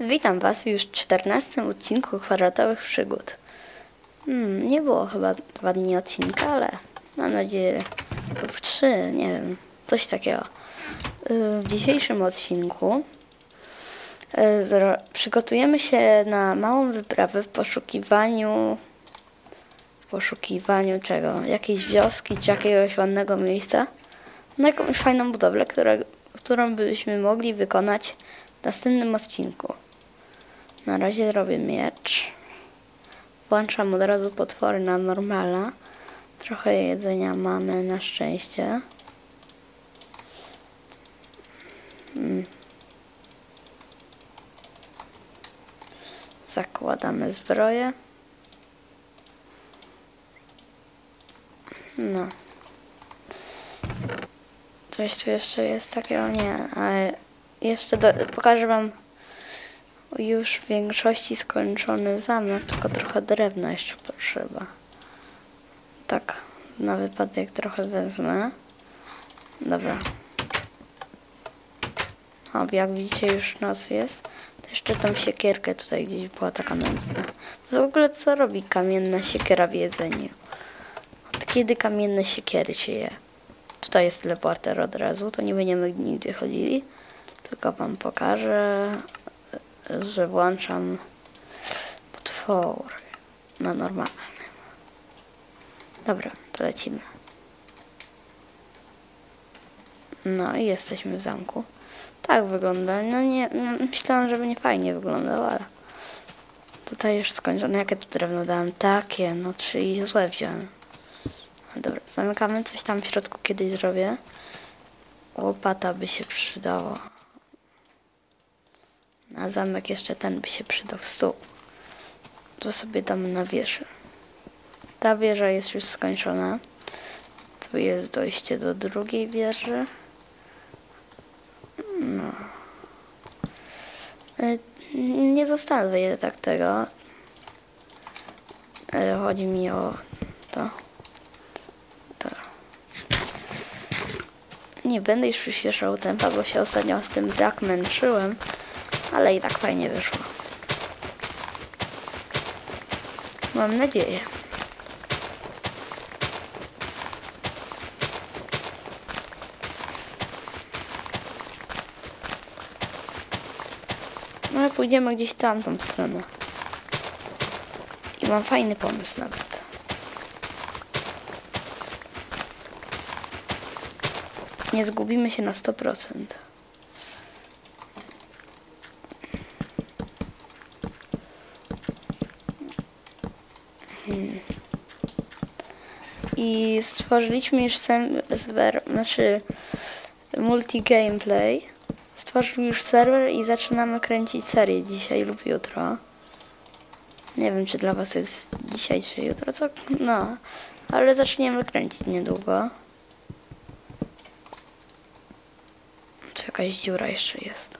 Witam Was w już 14 odcinku Kwadratowych Przygód. Hmm, nie było chyba dwa dni odcinka, ale mam nadzieję lub trzy, nie wiem, coś takiego. Y, W dzisiejszym odcinku y, przygotujemy się na małą wyprawę w poszukiwaniu w poszukiwaniu czego? Jakiejś wioski czy jakiegoś ładnego miejsca na jakąś fajną budowlę, która, którą byśmy mogli wykonać w następnym odcinku. Na razie robię miecz. Włączam od razu potwory na normala. Trochę jedzenia mamy na szczęście. Mm. Zakładamy zbroję. No. Coś tu jeszcze jest takiego? Nie, ale jeszcze do, pokażę Wam już w większości skończony zamek, tylko trochę drewna jeszcze potrzeba. Tak, na wypadek trochę wezmę. Dobra. O, jak widzicie już noc jest. To jeszcze tą siekierkę tutaj gdzieś była taka nędzna. W ogóle co robi kamienna siekiera w jedzeniu? Od kiedy kamienne siekiery się je? Tutaj jest teleporter od razu, to nie będziemy nigdzie chodzili. Tylko wam pokażę, że włączam potwory na normalnym. Dobra, to lecimy. No i jesteśmy w zamku. Tak wygląda. No nie, no, myślałam, że będzie fajnie wyglądał, ale tutaj już skończone. Jakie tu drewno dałem? Takie, no czyli złe wziąłem. No Dobra, zamykamy. Coś tam w środku kiedyś zrobię. Łopata by się przydało. Na zamek jeszcze ten by się przydał stół. To sobie damy na wieżę. Ta wieża jest już skończona. Tu jest dojście do drugiej wieży. No. Y, Nie zostawię tak tego. Ale Chodzi mi o to. to. Nie będę już przyspieszał tempa, bo się ostatnio z tym tak męczyłem. Ale i tak fajnie wyszło. Mam nadzieję. No pójdziemy gdzieś tamtą stronę. I mam fajny pomysł nawet. Nie zgubimy się na 100%. I stworzyliśmy już serwer, znaczy multi gameplay. Stworzył już serwer i zaczynamy kręcić serię dzisiaj lub jutro. Nie wiem, czy dla was jest dzisiaj czy jutro, co? No, ale zaczniemy kręcić niedługo. Tu jakaś dziura jeszcze jest.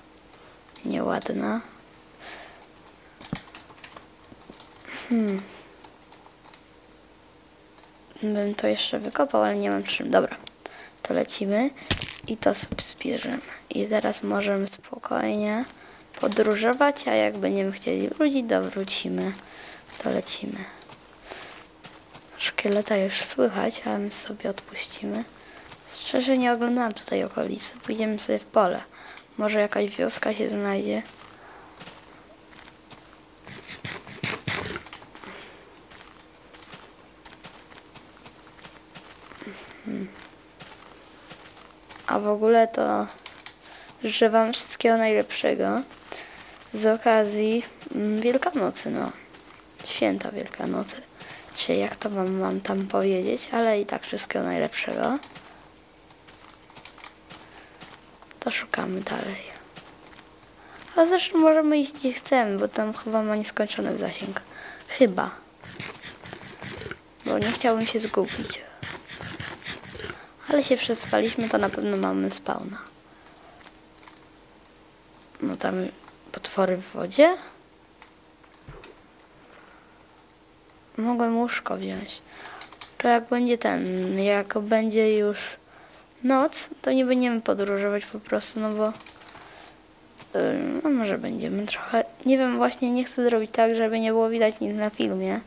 Nieładna. Hmm. Bym to jeszcze wykopał, ale nie mam czym. Dobra, to lecimy i to sobie zbierzemy. I teraz możemy spokojnie podróżować, a jak będziemy chcieli wrócić, to wrócimy. To lecimy. Szkieleta już słychać, a my sobie odpuścimy. Szczerze nie oglądałam tutaj okolicy. Pójdziemy sobie w pole. Może jakaś wioska się znajdzie. A w ogóle to życzę Wam wszystkiego najlepszego z okazji mm, Wielkanocy, no. Święta Wielkanocy. Czy jak to wam mam tam powiedzieć, ale i tak wszystkiego najlepszego. To szukamy dalej. A zresztą możemy iść gdzie chcemy, bo tam chyba ma nieskończony zasięg. Chyba. Bo nie chciałbym się zgubić. Ale się przespaliśmy, to na pewno mamy spawna. No tam potwory w wodzie. Mogłem łóżko wziąć. To jak będzie ten, jak będzie już noc, to nie będziemy podróżować po prostu, no bo A może będziemy trochę. Nie wiem, właśnie nie chcę zrobić tak, żeby nie było widać nic na filmie.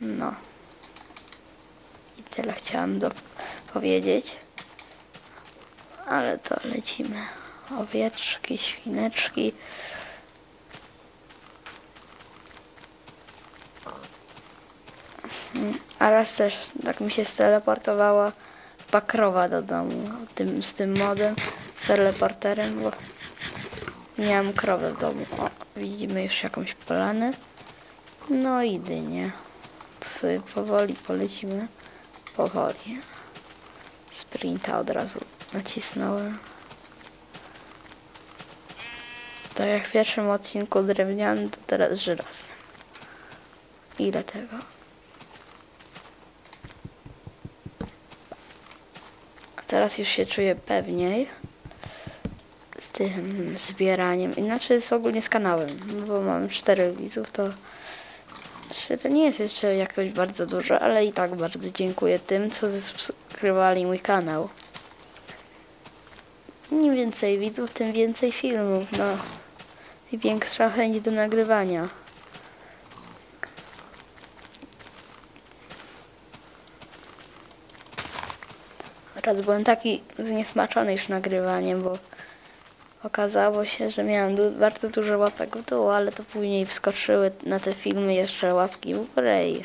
No. Tyle chciałam powiedzieć. Ale to lecimy. Owieczki, świneczki. A raz też tak mi się steleportowała pakrowa do domu tym, z tym modem, z teleporterem, bo miałam krowę w domu. O, widzimy już jakąś polanę. No i dynię. To sobie powoli polecimy. Powoli. Sprinta od razu nacisnąłem. Tak jak w pierwszym odcinku drewnianym, to teraz żelaznym. Ile tego? A teraz już się czuję pewniej z tym zbieraniem. Inaczej jest ogólnie z kanałem, no bo mam czterech widzów, to znaczy, to nie jest jeszcze jakoś bardzo dużo, ale i tak bardzo dziękuję tym, co zasubskrybowali mój kanał. Im więcej widzów, tym więcej filmów, no. I większa chęć do nagrywania. Raz byłem taki zniesmaczony już nagrywaniem, bo okazało się, że miałem du- bardzo dużo łapek w dół, ale to później wskoczyły na te filmy jeszcze łapki w górę i,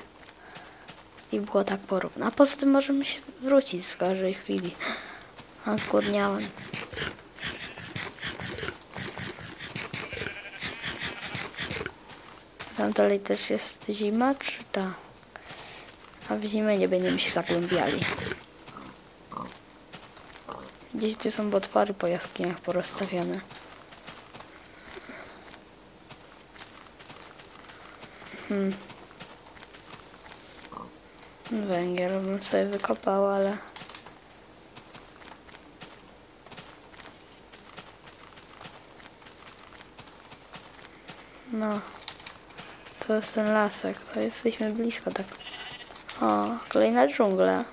i było tak porówno. A poza tym możemy się wrócić w każdej chwili. A zgłodniałem. Tam dalej też jest zima, czy ta? A w zimę nie będziemy się zagłębiali. Gdzieś tu są potwory po jaskiniach porozstawione. Hmm. Węgiel bym sobie wykopał, ale... No. To jest ten lasek. To jesteśmy blisko tak. O, kolejna dżungla.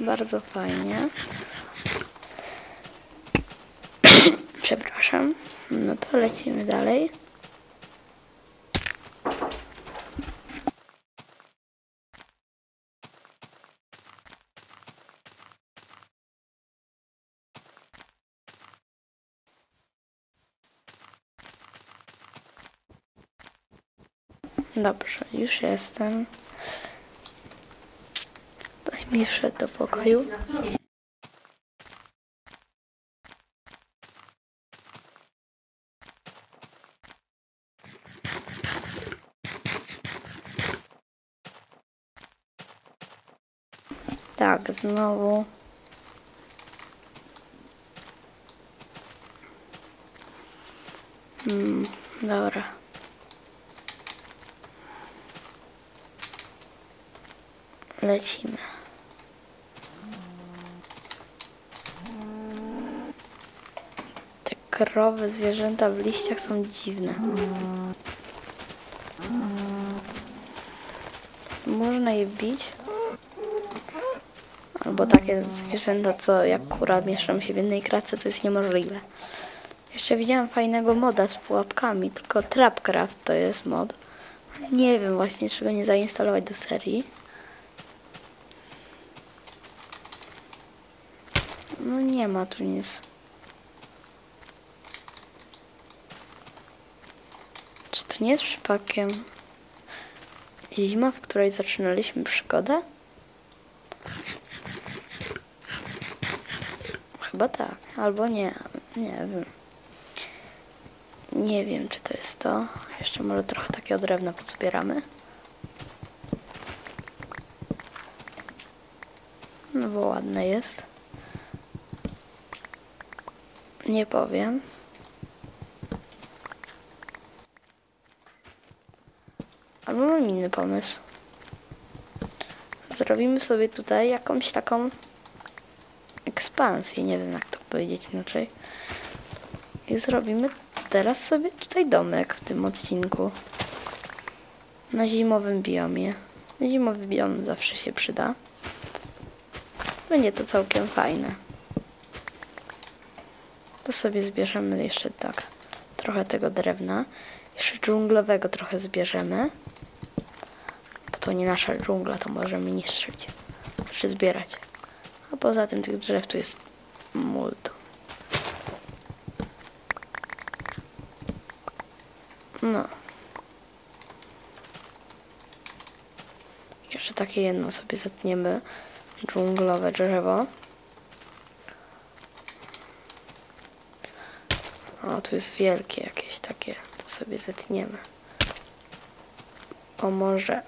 Bardzo fajnie. Przepraszam. No to lecimy dalej. Dobrze, już jestem. Ktoś mi wszedł do pokoju. Tak, znowu. Hmm, dobra. Lecimy. Te krowy, zwierzęta w liściach są dziwne. Można je bić? Albo takie zwierzęta, co jak kura mieszczą się w jednej kratce, to jest niemożliwe. Jeszcze widziałam fajnego moda z pułapkami, tylko Trapcraft to jest mod. Nie wiem właśnie, czego nie zainstalować do serii. No nie ma tu nic. Czy to nie jest przypadkiem zima, w której zaczynaliśmy przygodę? Chyba tak, albo nie, nie wiem. Nie wiem, czy to jest to. Jeszcze może trochę takiego drewna pozbieramy. No bo ładne jest. Nie powiem. Albo mam inny pomysł. Zrobimy sobie tutaj jakąś taką ekspansję, nie wiem jak to powiedzieć inaczej. I zrobimy teraz sobie tutaj domek w tym odcinku. Na zimowym biomie. Zimowy biom zawsze się przyda. Będzie to całkiem fajne. To sobie zbierzemy jeszcze tak. Trochę tego drewna. Jeszcze dżunglowego trochę zbierzemy. Bo to nie nasza dżungla, to możemy niszczyć. Znaczy zbierać. Poza tym tych drzew tu jest multum. No. Jeszcze takie jedno sobie zetniemy. Dżunglowe drzewo. O, tu jest wielkie jakieś takie. To sobie zetniemy. Pomoże.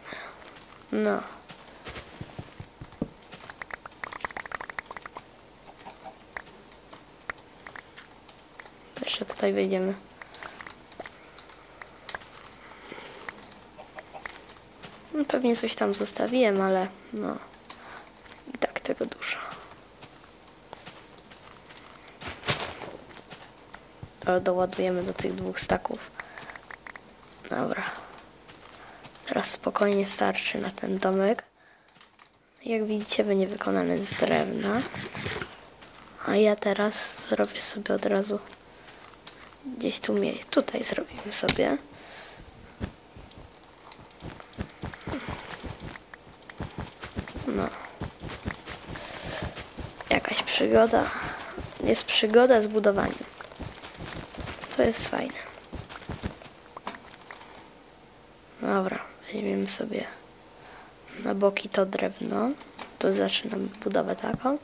No. Jeszcze tutaj wejdziemy. No, pewnie coś tam zostawiłem, ale no. I tak tego dużo. Doładujemy do tych dwóch staków. Dobra. Teraz spokojnie starczy na ten domek. Jak widzicie, będzie wykonany z drewna. A ja teraz zrobię sobie od razu gdzieś tu miejsce. Tutaj zrobimy sobie. No. Jakaś przygoda. Jest przygoda z budowaniem. Co jest fajne. Dobra, weźmiemy sobie na boki to drewno. Tu zaczynamy budowę taką.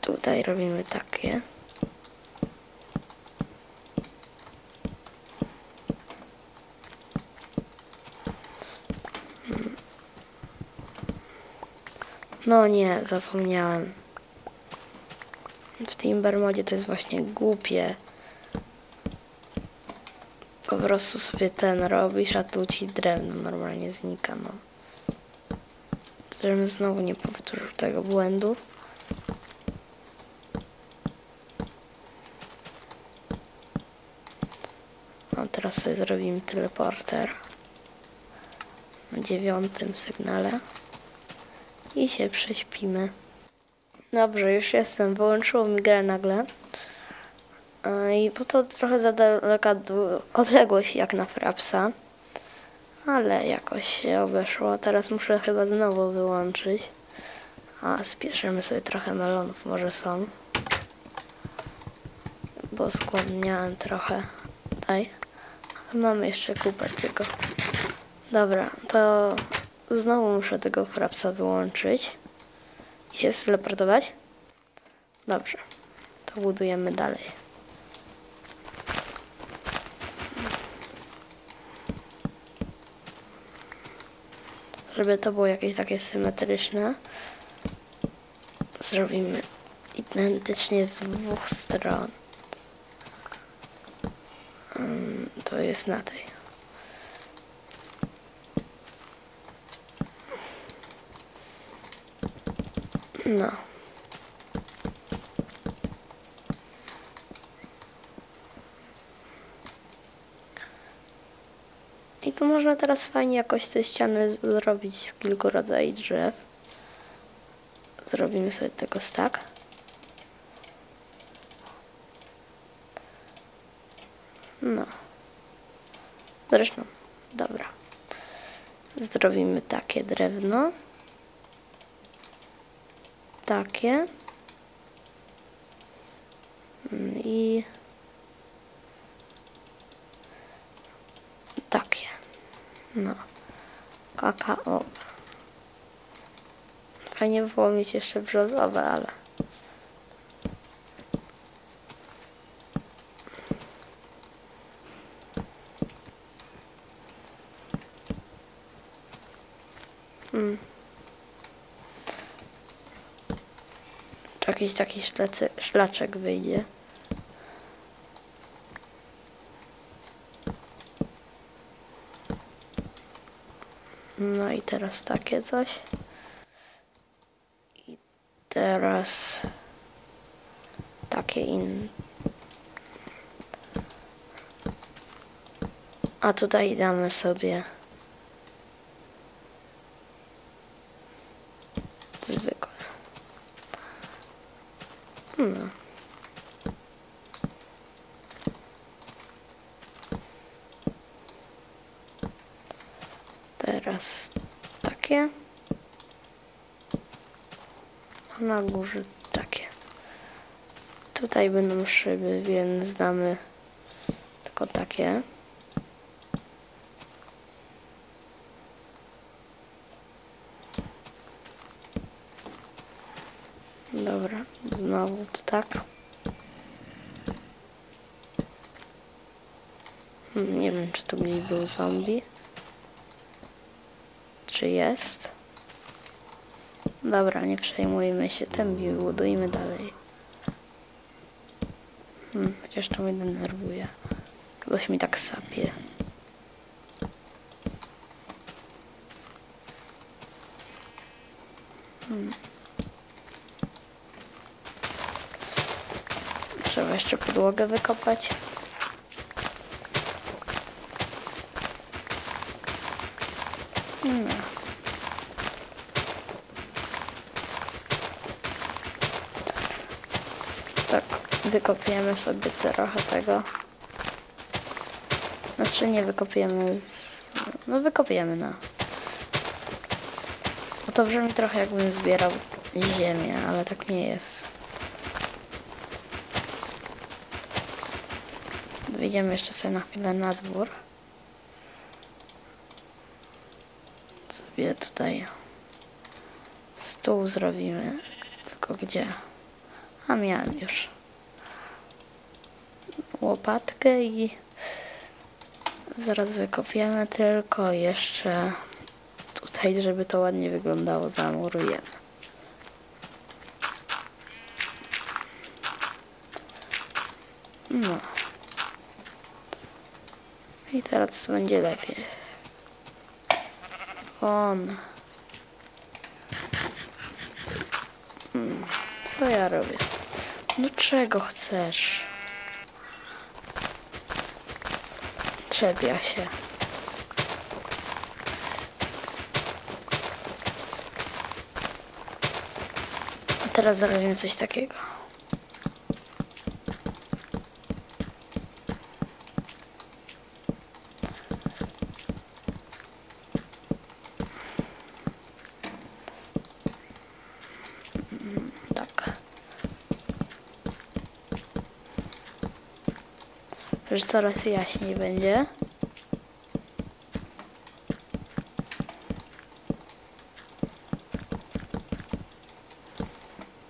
Tutaj robimy takie. No nie, zapomniałem. W Timber modzie to jest właśnie głupie. Po prostu sobie ten robisz, a tu ci drewno normalnie znika, no. Żebym znowu nie powtórzył tego błędu. A teraz sobie zrobimy teleporter na dziewiątym sygnale i się prześpimy. Dobrze, już jestem. Wyłączyło mi grę nagle. E, I bo to trochę za daleka odległość jak na Frapsa. Ale jakoś się obeszło. Teraz muszę chyba znowu wyłączyć. A spieszymy sobie trochę melonów, może są. Bo skłodniałem trochę tutaj. Ale mamy jeszcze kupę tylko. Dobra, to znowu muszę tego frapsa wyłączyć i się steleportować. Dobrze, to budujemy dalej. Żeby to było jakieś takie symetryczne, zrobimy identycznie z dwóch stron. Mm, To jest na tej. No. I tu można teraz fajnie jakoś te ściany zrobić z kilku rodzajów drzew. Zrobimy sobie tego stack. No. Zresztą, dobra. Zrobimy takie drewno takie. Mm, I takie. No. Kakao. Fajnie by było mieć jeszcze brzozowe, ale... Mm. Czy jakiś taki szlaczek wyjdzie. No i teraz takie coś. I teraz takie inne. A tutaj damy sobie zwykłe. No. teraz takie. A na górze takie. Tutaj będą szyby, więc damy tylko takie. Dobra, znowu tak. Hmm, Nie wiem, czy tu gdzieś był zombie. Czy jest? Dobra, nie przejmujmy się tym i budujmy dalej. Hmm, chociaż to mnie denerwuje. Ktoś mi tak sapie. Hmm. Trzeba jeszcze podłogę wykopać. No. Tak, wykopiemy sobie trochę tego. Znaczy nie wykopiemy z... No wykopiemy, no. Bo to brzmi trochę jakbym zbierał ziemię, ale tak nie jest. Wyjdziemy jeszcze sobie na chwilę na dwór. Sobie tutaj stół zrobimy. Tylko gdzie? A miałem już łopatkę i zaraz wykopiemy, tylko jeszcze tutaj, żeby to ładnie wyglądało, zamurujemy. No. I teraz będzie lepiej. On. Hmm, co ja robię? No czego chcesz? Trzebia się. A teraz zrobimy coś takiego. Tak. Już coraz jaśniej będzie.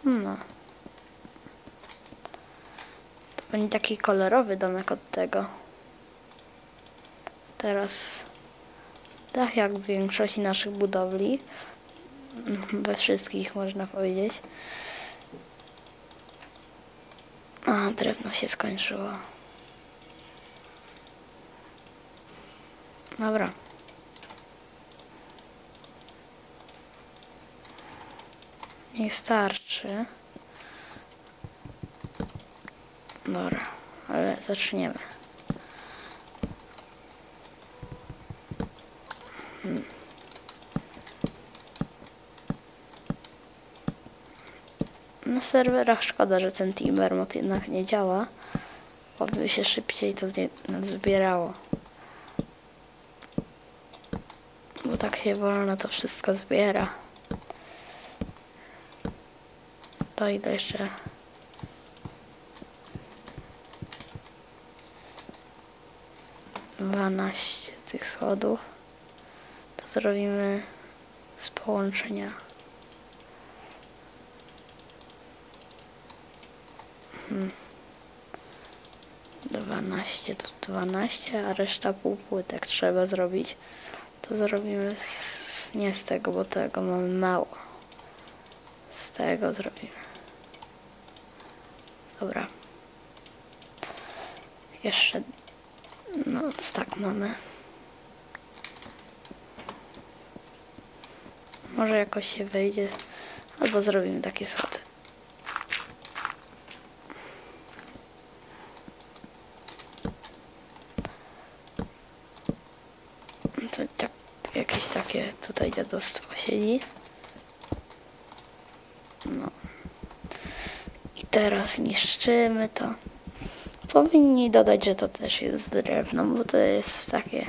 No. To będzie taki kolorowy domek od tego. Teraz tak jak w większości naszych budowli, we wszystkich można powiedzieć. A, drewno się skończyło. Dobra. Nie starczy. Dobra, ale zaczniemy. Hmm. Na serwerach szkoda, że ten Timber mod jednak nie działa, bo by się szybciej to zbierało. Bo tak się wolno to wszystko zbiera. To ile jeszcze? Dwanaście tych schodów. To zrobimy z połączenia. Hmm. 12 to 12, a reszta półpłytek trzeba zrobić. To zrobimy z, nie z tego, bo tego mamy mało. Z tego zrobimy. Dobra. Jeszcze no tak mamy. Może jakoś się wejdzie, albo zrobimy takie schody. To tak, jakieś takie tutaj dziadostwo siedzi. No. I teraz niszczymy to. Powinni dodać, że to też jest drewno, bo to jest takie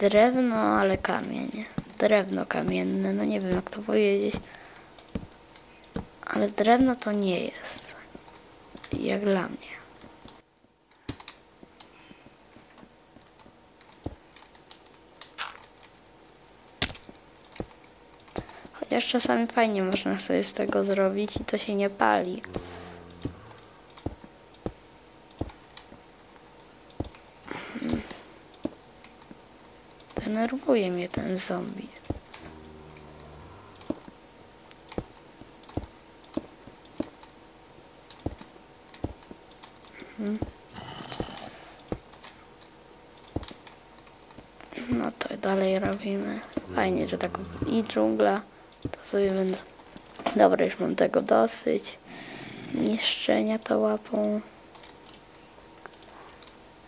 drewno, ale kamień. drewno kamienne, no nie wiem jak to powiedzieć. Ale drewno to nie jest. Jak dla mnie. Chociaż czasami fajnie można sobie z tego zrobić i to się nie pali. Hmm. Denerwuje mnie ten zombie. Mhm. No to dalej robimy. Fajnie, że tak i dżungla. To sobie będę. Dobra, już mam tego dosyć. Niszczenia to łapą.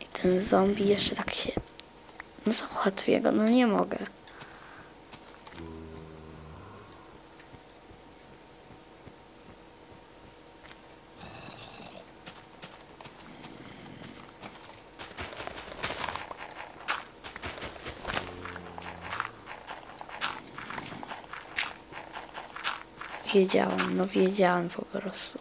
I ten zombie jeszcze tak się. No załatwię go, no nie mogę. Wiedziałam, no wiedziałam po prostu.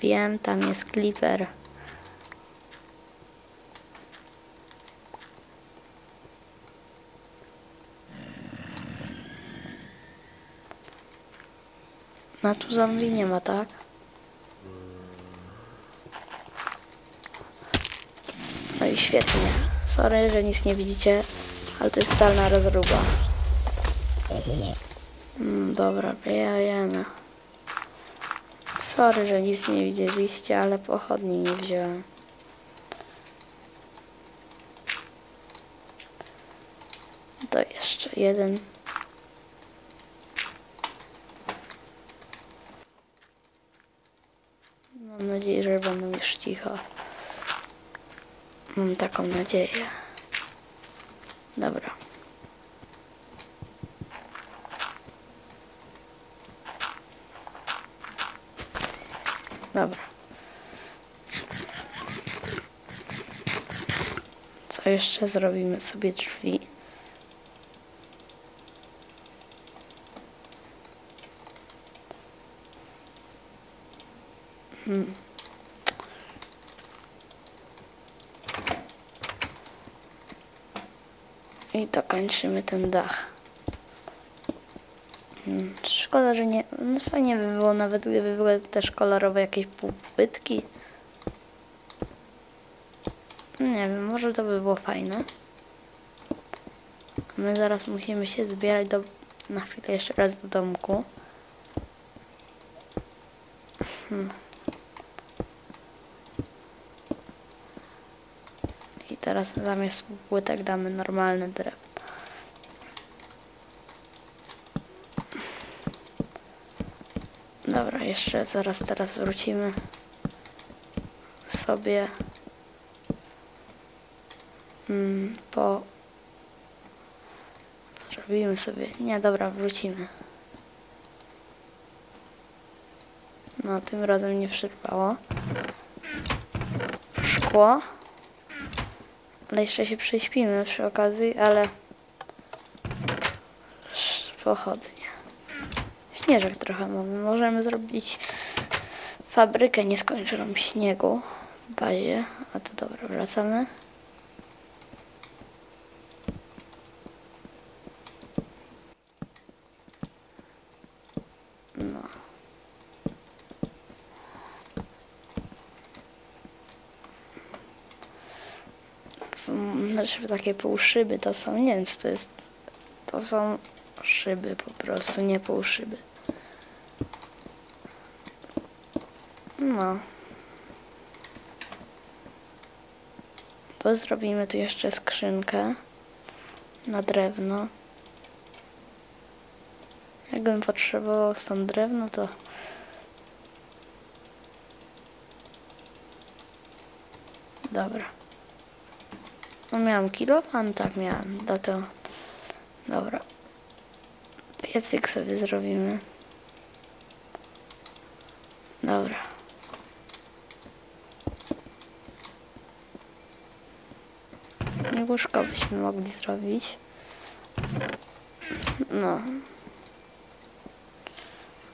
Wiem, tam jest Clipper. No tu zombie nie ma, tak? Świetnie. Sorry, że nic nie widzicie, ale to jest totalna rozruba. Mm, dobra, jajemy. Sorry, że nic nie widzieliście, ale pochodni nie wziąłem. To jeszcze jeden. Mam nadzieję, że będą już cicho. Mam taką nadzieję. Dobra. Dobra. Co jeszcze zrobimy sobie drzwi? Hmm. I to kończymy ten dach. Mm, Szkoda, że nie. No fajnie by było nawet gdyby były też kolorowe jakieś półpytki. Nie wiem, może to by było fajne. My zaraz musimy się zbierać do, na chwilę jeszcze raz do domku. Hmm. I teraz zamiast płytek damy normalne drewno. Dobra, jeszcze zaraz teraz wrócimy sobie mm, po zrobimy sobie, nie dobra, wrócimy. No, tym razem nie przerwało. Szkło. Ale jeszcze się prześpimy przy okazji, ale pochodnie. Śnieżek trochę mamy. Możemy zrobić fabrykę nieskończoną śniegu w bazie. A to dobra, wracamy. No. Znaczy takie półszyby to są, nie wiem co to jest. To są szyby po prostu, nie półszyby. No. To zrobimy tu jeszcze skrzynkę na drewno. Jakbym potrzebował stąd drewno, to dobra. No miałam kilowan, tak miałam, dlatego dobra. Piecyk sobie zrobimy. Dobra. I łóżko byśmy mogli zrobić. No.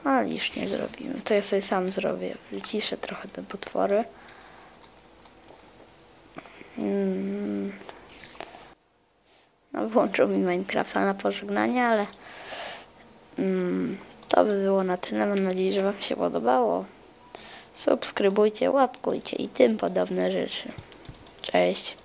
Ale już nie zrobimy. To ja sobie sam zrobię. Wyciszę trochę te potwory. Mm. No, włączył mi Minecrafta na pożegnanie, ale mm, to by było na tyle. Mam nadzieję, że Wam się podobało. Subskrybujcie, łapkujcie i tym podobne rzeczy. Cześć.